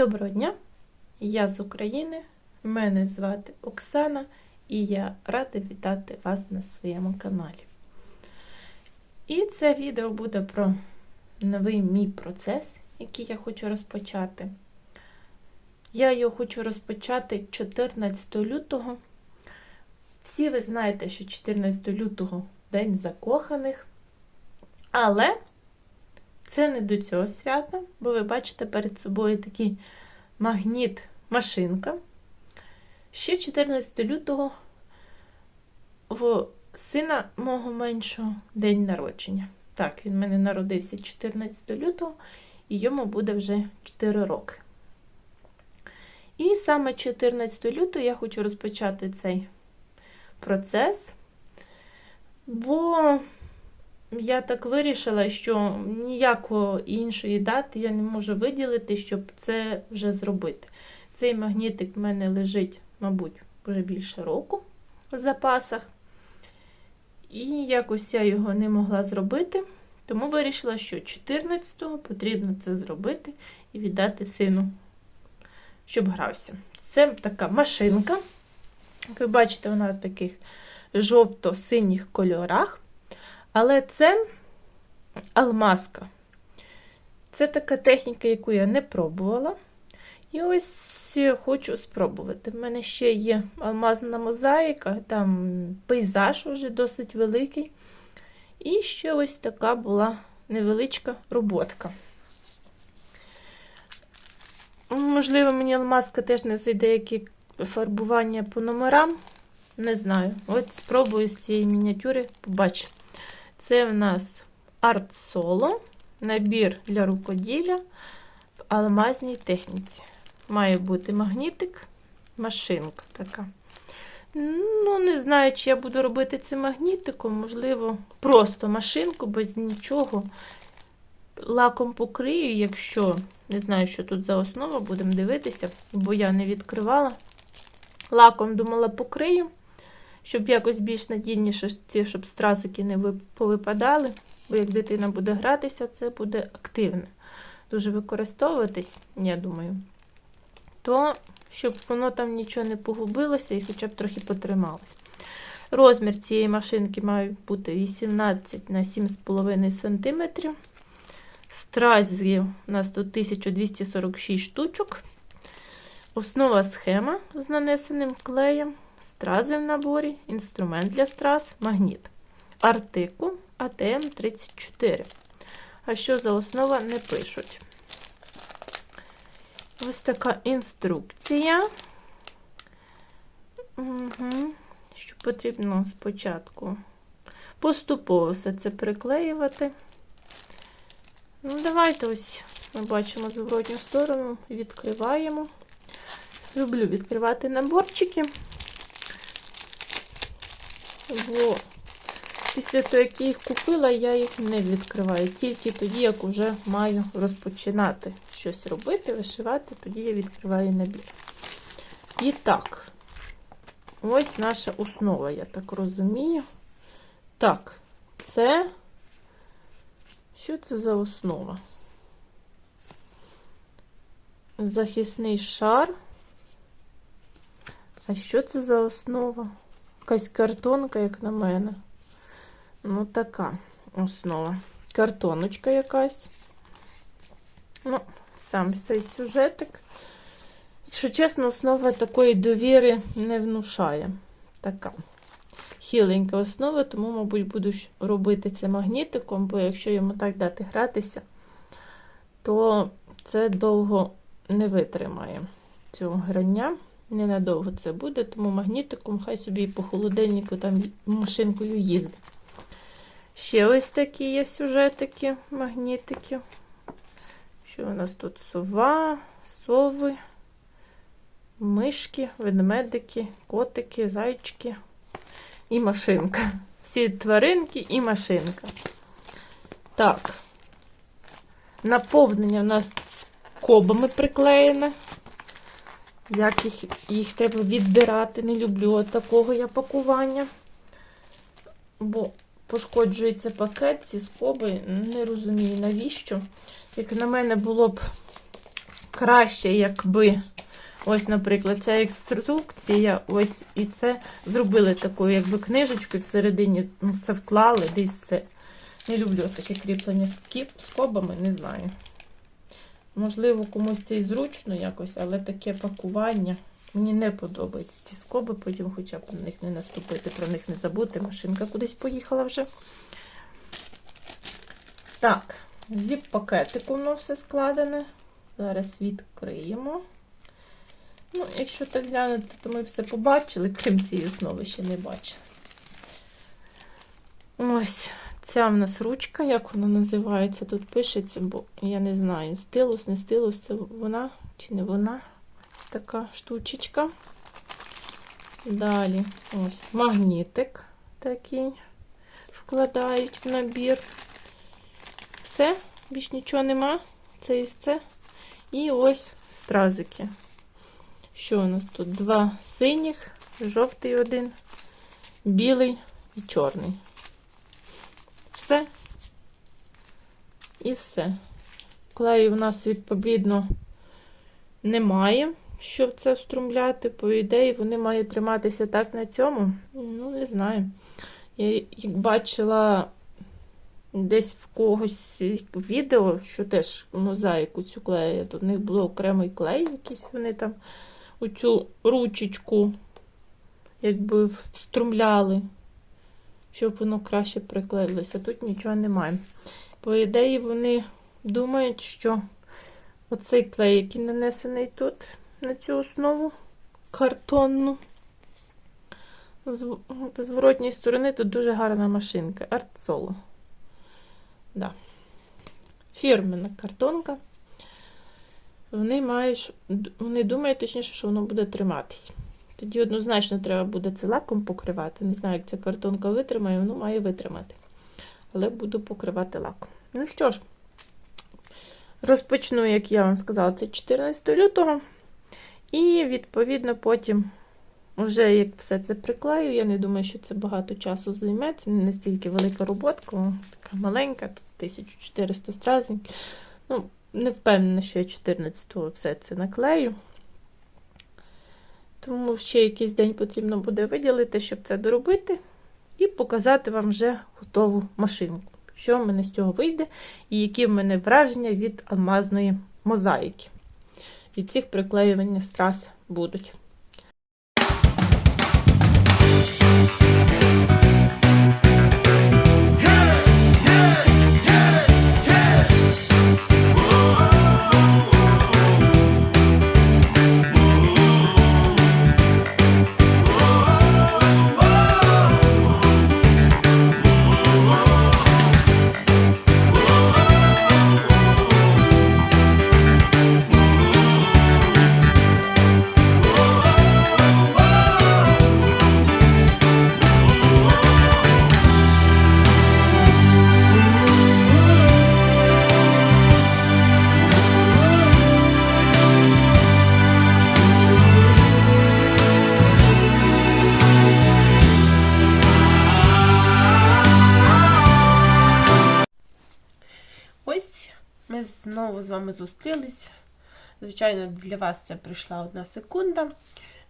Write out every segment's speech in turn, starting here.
Доброго дня! Я з України, мене звати Оксана, і я рада вітати вас на своєму каналі. І це відео буде про новий мій процес, який я хочу розпочати. Я його хочу розпочати 14 лютого. Всі ви знаєте, що 14 лютого День закоханих. Але це не до цього свята, бо ви бачите перед собою такий магніт-машинка. Ще 14 лютого в сина мого меншого день народження. Так, він в мене народився 14 лютого, і йому буде вже 4 роки. І саме 14 лютого я хочу розпочати цей процес, бо я так вирішила, що ніякої іншої дати я не можу виділити, щоб це вже зробити. Цей магнітик в мене лежить, мабуть, вже більше року в запасах. І якось я його не могла зробити, тому вирішила, що 14-го потрібно це зробити і віддати сину, щоб грався. Це така машинка. Як ви бачите, вона в таких жовто-синіх кольорах. Але це алмазка. Це така техніка, яку я не пробувала. І ось хочу спробувати. В мене ще є алмазна мозаїка, там пейзаж вже досить великий. І ще ось така була невеличка роботка. Можливо, мені алмазка теж не зайде які фарбування по номерам. Не знаю. От спробую з цієї мініатюри побачимо. Це в нас арт соло, набір для рукоділля в алмазній техніці. Має бути магнітик, машинка така. Ну, не знаю, чи я буду робити це магнітиком, можливо, просто машинку без нічого. Лаком покрию, якщо не знаю, що тут за основа, будемо дивитися, бо я не відкривала. Лаком думала покрию щоб якось більш надійніше, ці, щоб страсики не повипадали. Бо як дитина буде гратися, це буде активне. Дуже використовуватись, я думаю, то щоб воно там нічого не погубилося і хоча б трохи потрималось. Розмір цієї машинки має бути 18 на 7,5 см. Стразів у нас тут 1246 штучок. Основа схема з нанесеним клеєм стрази в наборі, інструмент для страз, магніт. Артикул АТМ-34. А що за основа не пишуть. Ось така інструкція. Угу. Що потрібно спочатку поступово все це приклеювати. Ну, Давайте ось ми бачимо зворотню сторону, відкриваємо. Люблю відкривати наборчики бо після того, як я їх купила, я їх не відкриваю. Тільки тоді, як вже маю розпочинати щось робити, вишивати, тоді я відкриваю набір. І так, ось наша основа, я так розумію. Так, це. Що це за основа? Захисний шар. А що це за основа? Якась картонка, як на мене. Ну, така основа. Картоночка якась. Ну, сам цей сюжетик. Якщо чесно, основа такої довіри не внушає. Така хіленька основа, тому, мабуть, буду робити це магнітиком, бо якщо йому так дати гратися, то це довго не витримає цього грання. Ненадовго це буде, тому магнітиком хай собі по холодильнику там машинкою їздить. Ще ось такі є сюжетики, магнітики. Що у нас тут сова, сови, мишки, ведмедики, котики, зайчики і машинка. Всі тваринки і машинка. Так, наповнення у нас кобами приклеєне. Як їх їх треба віддирати, не люблю такого я пакування. Бо пошкоджується пакет, ці скоби, не розумію навіщо. Як на мене було б краще, якби. Ось, наприклад, ця інструкція, ось і це зробили таку, якби книжечку, і всередині ну, це вклали, десь все. Не люблю таке кріплення з скобами, не знаю. Можливо, комусь це і зручно якось, але таке пакування мені не подобається. Ці скоби, потім хоча б на них не наступити, про них не забути. Машинка кудись поїхала вже. Так, зіп-пакетику воно все складене. Зараз відкриємо. Ну, якщо так глянути, то ми все побачили, крім цієї основи ще не бачили. Ось, ця в нас ручка, як вона називається, тут пишеться, бо я не знаю, стилус, не стилус, це вона чи не вона. Така штучечка. Далі ось магнітик такий вкладають в набір. Все, більш нічого нема. Це і це. І ось стразики. Що у нас тут? Два синіх, жовтий один, білий і чорний. Все. І все. Клею у нас, відповідно, немає, щоб це струмляти. По ідеї, вони мають триматися так на цьому. Ну, не знаю. Я як бачила десь в когось відео, що теж мозаїку цю клею, в них було окремий клей, якийсь вони там оцю ручечку якби вструмляли, щоб воно краще приклеїлося. Тут нічого немає. По ідеї, вони думають, що оцей клей, який нанесений тут, на цю основу картонну, з зворотньої сторони тут дуже гарна машинка. Артсоло. Да. Фірменна картонка. Вони мають, вони думають, точніше, що воно буде триматись. Тоді однозначно треба буде це лаком покривати. Не знаю, як ця картонка витримає, воно має витримати. Але буду покривати лаком. Ну що ж, розпочну, як я вам сказала, це 14 лютого. І, відповідно, потім, вже як все це приклею, я не думаю, що це багато часу займе. Це не настільки велика роботка, така маленька, тут 1400 стразень. Ну, не впевнена, що я 14-го все це наклею. Тому ще якийсь день потрібно буде виділити, щоб це доробити, і показати вам вже готову машинку. Що в мене з цього вийде, і які в мене враження від алмазної мозаїки. І цих приклеювання страз будуть. Вами зустрілись. Звичайно, для вас це прийшла одна секунда.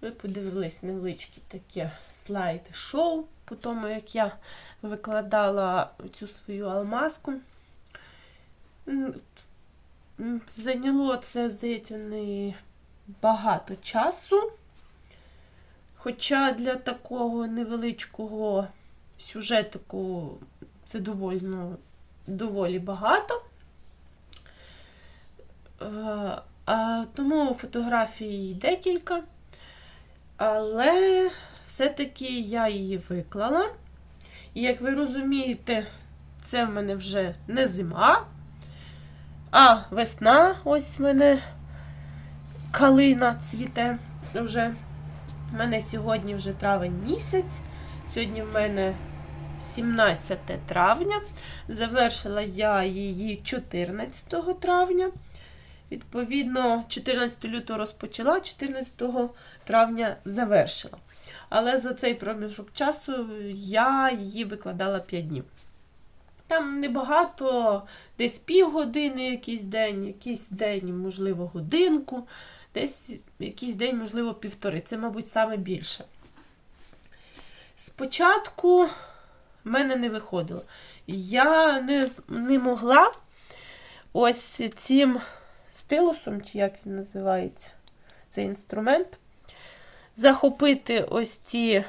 Ви подивились невеличкі таке слайд-шоу, по тому, як я викладала цю свою алмазку. Зайняло це, здається, не багато часу. Хоча для такого невеличкого сюжетику це доволі, доволі багато. Е, Тому фотографій декілька, але все-таки я її виклала. І як ви розумієте, це в мене вже не зима, а весна, ось в мене калина цвіте вже. У мене сьогодні вже травень місяць. Сьогодні в мене 17 травня. Завершила я її 14 травня. Відповідно, 14 лютого розпочала, 14 травня завершила. Але за цей проміжок часу я її викладала 5 днів. Там небагато, десь півгодини якийсь день, якийсь день, можливо, годинку, десь якийсь день, можливо, півтори. Це, мабуть, саме більше. Спочатку в мене не виходило. Я не, не могла ось цим стилусом, чи як він називається, цей інструмент, захопити ось ці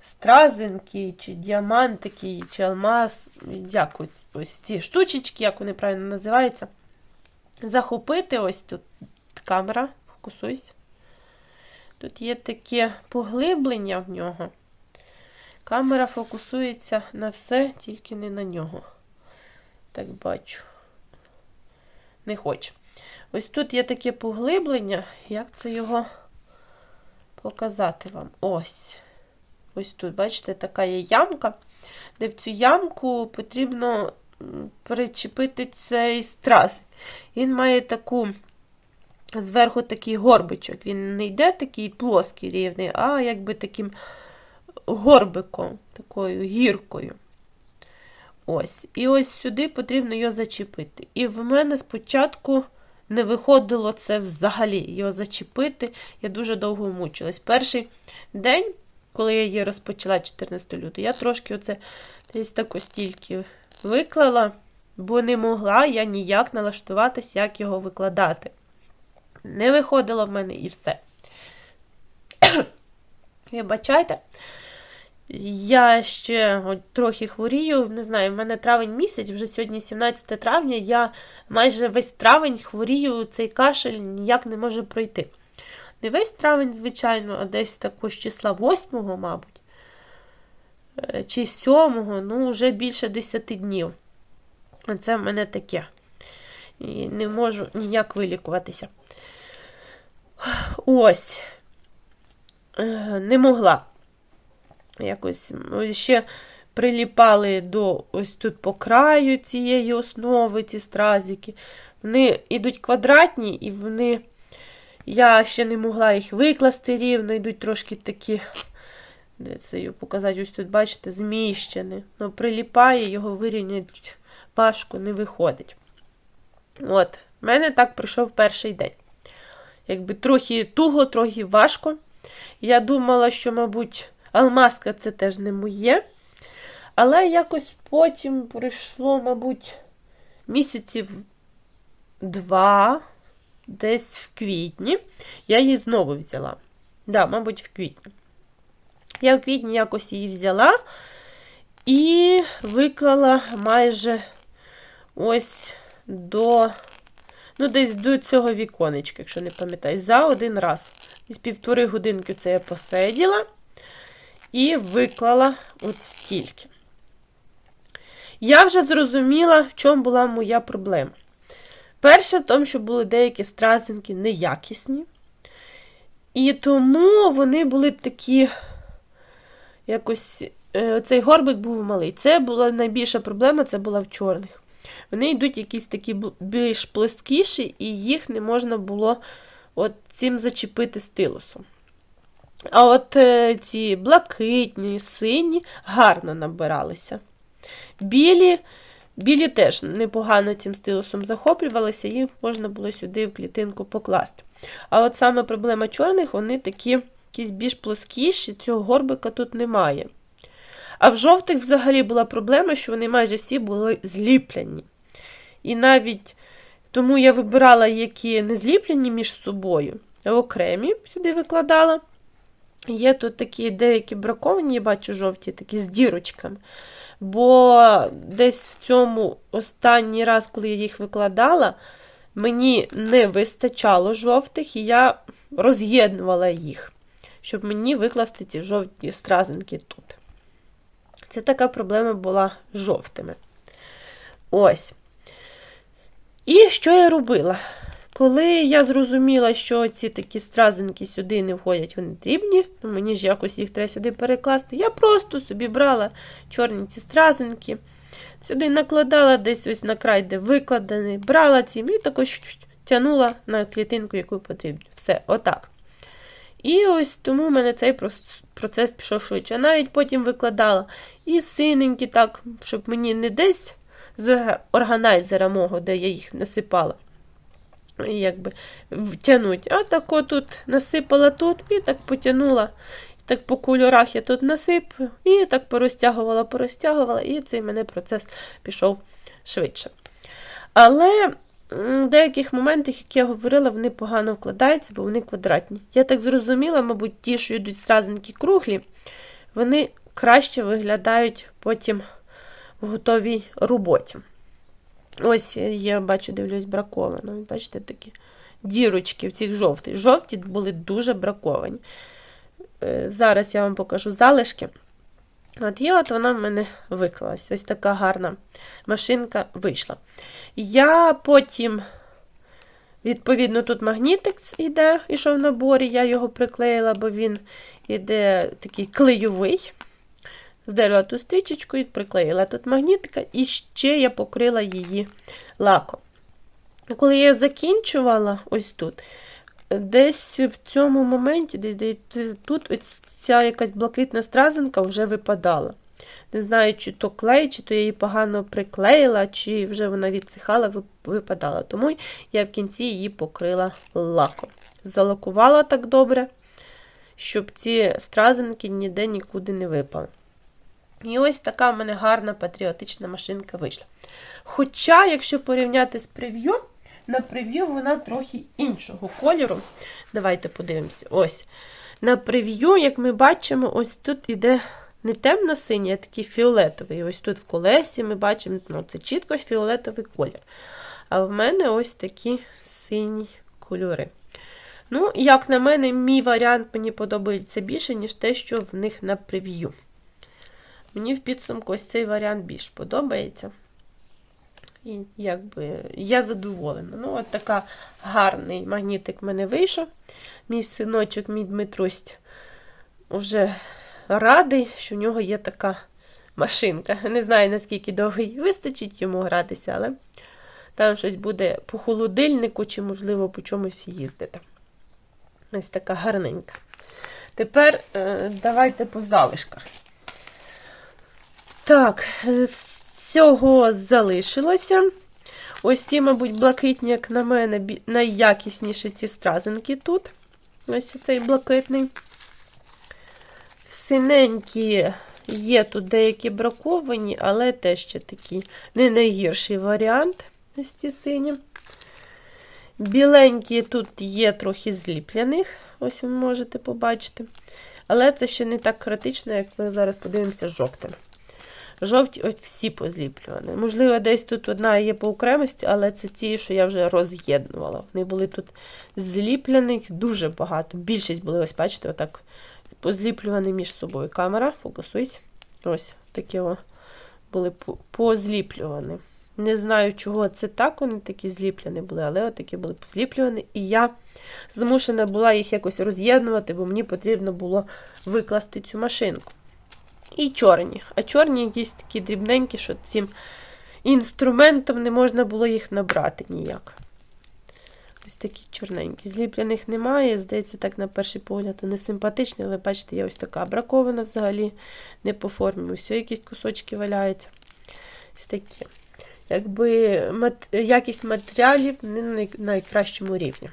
стразинки, чи діамантики, чи алмаз, як ось, ось ці штучечки, як вони правильно називаються. Захопити ось тут камера, фокусуйся. Тут є таке поглиблення в нього. Камера фокусується на все, тільки не на нього. Так бачу. Не хоче. Ось тут є таке поглиблення. Як це його показати вам? Ось. Ось тут, бачите, така є ямка, де в цю ямку потрібно причепити цей страз. Він має таку зверху такий горбичок. Він не йде такий плоский рівний, а якби таким горбиком, такою гіркою. Ось. І ось сюди потрібно його зачепити. І в мене спочатку не виходило це взагалі його зачепити. Я дуже довго мучилась. Перший день, коли я її розпочала 14 лютого, я трошки оце десь так ось тільки виклала, бо не могла я ніяк налаштуватись, як його викладати. Не виходило в мене і все. Вибачайте. Я ще от трохи хворію, не знаю, в мене травень місяць, вже сьогодні 17 травня, я майже весь травень хворію, цей кашель ніяк не може пройти. Не весь травень, звичайно, а десь також числа 8, мабуть, е, чи 7, ну, вже більше 10 днів. Це в мене таке. І не можу ніяк вилікуватися. Ось. Е, Не могла. Якось ще приліпали до ось тут по краю цієї основи, ці стразики. Вони йдуть квадратні, і вони. Я ще не могла їх викласти рівно, йдуть трошки такі. Де це показати? Ось тут, бачите, зміщені. Ну, приліпає, його вирівняти важко не виходить. От, в мене так пройшов перший день. Якби трохи туго, трохи важко. Я думала, що, мабуть, алмазка це теж не моє. Але якось потім пройшло, мабуть, місяців два, десь в квітні. Я її знову взяла. Да, мабуть, в квітні. Я в квітні якось її взяла і виклала майже ось до, ну, десь до цього віконечка, якщо не пам'ятаю, за один раз. Із півтори годинки це я посиділа і виклала от стільки. Я вже зрозуміла, в чому була моя проблема. Перше, в тому, що були деякі стразинки неякісні. І тому вони були такі, якось, е, цей горбик був малий. Це була найбільша проблема, це була в чорних. Вони йдуть якісь такі більш плоскіші, і їх не можна було от цим зачепити стилусом. А от е, ці блакитні, сині гарно набиралися. Білі, білі теж непогано цим стилусом захоплювалися, їх можна було сюди в клітинку покласти. А от саме проблема чорних, вони такі якісь більш плоскіші, цього горбика тут немає. А в жовтих взагалі була проблема, що вони майже всі були зліплені. І навіть тому я вибирала, які не зліплені між собою, а окремі сюди викладала. Є тут такі деякі браковані, я бачу жовті, такі з дірочками. Бо десь в цьому останній раз, коли я їх викладала, мені не вистачало жовтих, і я роз'єднувала їх, щоб мені викласти ці жовті стразинки тут. Це така проблема була з жовтими. Ось. І що я робила? Коли я зрозуміла, що ці такі стразинки сюди не входять, вони дрібні, то мені ж якось їх треба сюди перекласти. Я просто собі брала чорні ці стразинки, сюди накладала десь ось на край, де викладений, брала ці і також тягнула на клітинку, яку потрібно. Все, отак. І ось тому в мене цей процес пішов швидше. Навіть потім викладала і синенькі, так, щоб мені не десь з органайзера мого, де я їх насипала. Якби втягнуть. А так тут насипала тут і так потягнула. Так по кольорах я тут насиплю, і так порозтягувала, порозтягувала, і цей мене процес пішов швидше. Але в деяких моментах, як я говорила, вони погано вкладаються, бо вони квадратні. Я так зрозуміла, мабуть, ті, що йдуть стразенькі круглі, вони краще виглядають потім в готовій роботі. Ось я бачу, дивлюсь, браковано. Бачите, такі дірочки в цих жовтих. Жовті були дуже браковані. Е, Зараз я вам покажу залишки. От, і от вона в мене виклалась. Ось така гарна машинка вийшла. Я потім, відповідно, тут магнітик іде, ішов в наборі, я його приклеїла, бо він іде такий клейовий. Здерла ту стрічечку і приклеїла тут магнітика, і ще я покрила її лаком. Коли я закінчувала ось тут, десь в цьому моменті, десь, тут ось ця якась блакитна стразинка вже випадала. Не знаю, чи то клей, чи то я її погано приклеїла, чи вже вона відсихала, вип- випадала. Тому я в кінці її покрила лаком. Залакувала так добре, щоб ці стразинки ніде нікуди не випали. І ось така в мене гарна патріотична машинка вийшла. Хоча, якщо порівняти з прев'ю, на прев'ю вона трохи іншого кольору. Давайте подивимося. Ось. На прев'ю, як ми бачимо, ось тут іде не темно-синій, а такий фіолетовий. Ось тут в колесі ми бачимо, ну, це чітко фіолетовий колір. А в мене ось такі сині кольори. Ну, як на мене, мій варіант мені подобається більше, ніж те, що в них на прев'ю. Мені в підсумку ось цей варіант більш подобається. І якби я задоволена. Ну, от така гарний магнітик в мене вийшов. Мій синочок, мій Дмитрусь, вже радий, що в нього є така машинка. Не знаю, наскільки довго їй вистачить йому гратися, але там щось буде по холодильнику чи, можливо, по чомусь їздити. Ось така гарненька. Тепер е, давайте по залишках. Так, е, всього залишилося. Ось ті, мабуть, блакитні, як на мене, найякісніші ці стразинки тут. Ось цей блакитний. Синенькі є тут деякі браковані, але теж ще такий не найгірший варіант. Ось ці сині. Біленькі тут є трохи зліплених, ось ви можете побачити. Але це ще не так критично, як ми зараз подивимося з жовтими. Жовті ось всі позліплювані. Можливо, десь тут одна є по окремості, але це ті, що я вже роз'єднувала. Вони були тут зліплених дуже багато. Більшість були, ось, бачите, отак позліплювані між собою. Камера, фокусуйся. Ось такі о, були позліплювані. Не знаю, чого це так, вони такі зліплені були, але отакі були позліплювані. І я змушена була їх якось роз'єднувати, бо мені потрібно було викласти цю машинку. І чорні. А чорні якісь такі дрібненькі, що цим інструментом не можна було їх набрати ніяк. Ось такі чорненькі. Зліплених немає. Здається, так на перший погляд не симпатичні, але бачите, я ось така бракована взагалі не по формі. Ось якісь кусочки валяються. Ось такі. Якби мат... якість матеріалів не на найкращому рівні.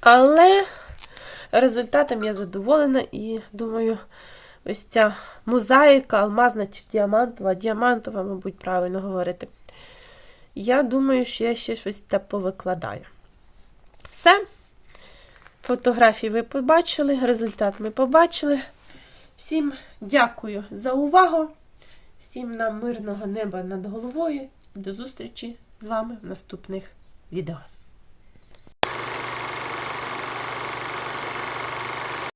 Але результатом я задоволена і думаю, ось ця мозаїка, алмазна чи діамантова, діамантова, мабуть, правильно говорити. Я думаю, що я ще щось те повикладаю. Все. Фотографії ви побачили, результат ми побачили. Всім дякую за увагу. Всім нам мирного неба над головою. До зустрічі з вами в наступних відео.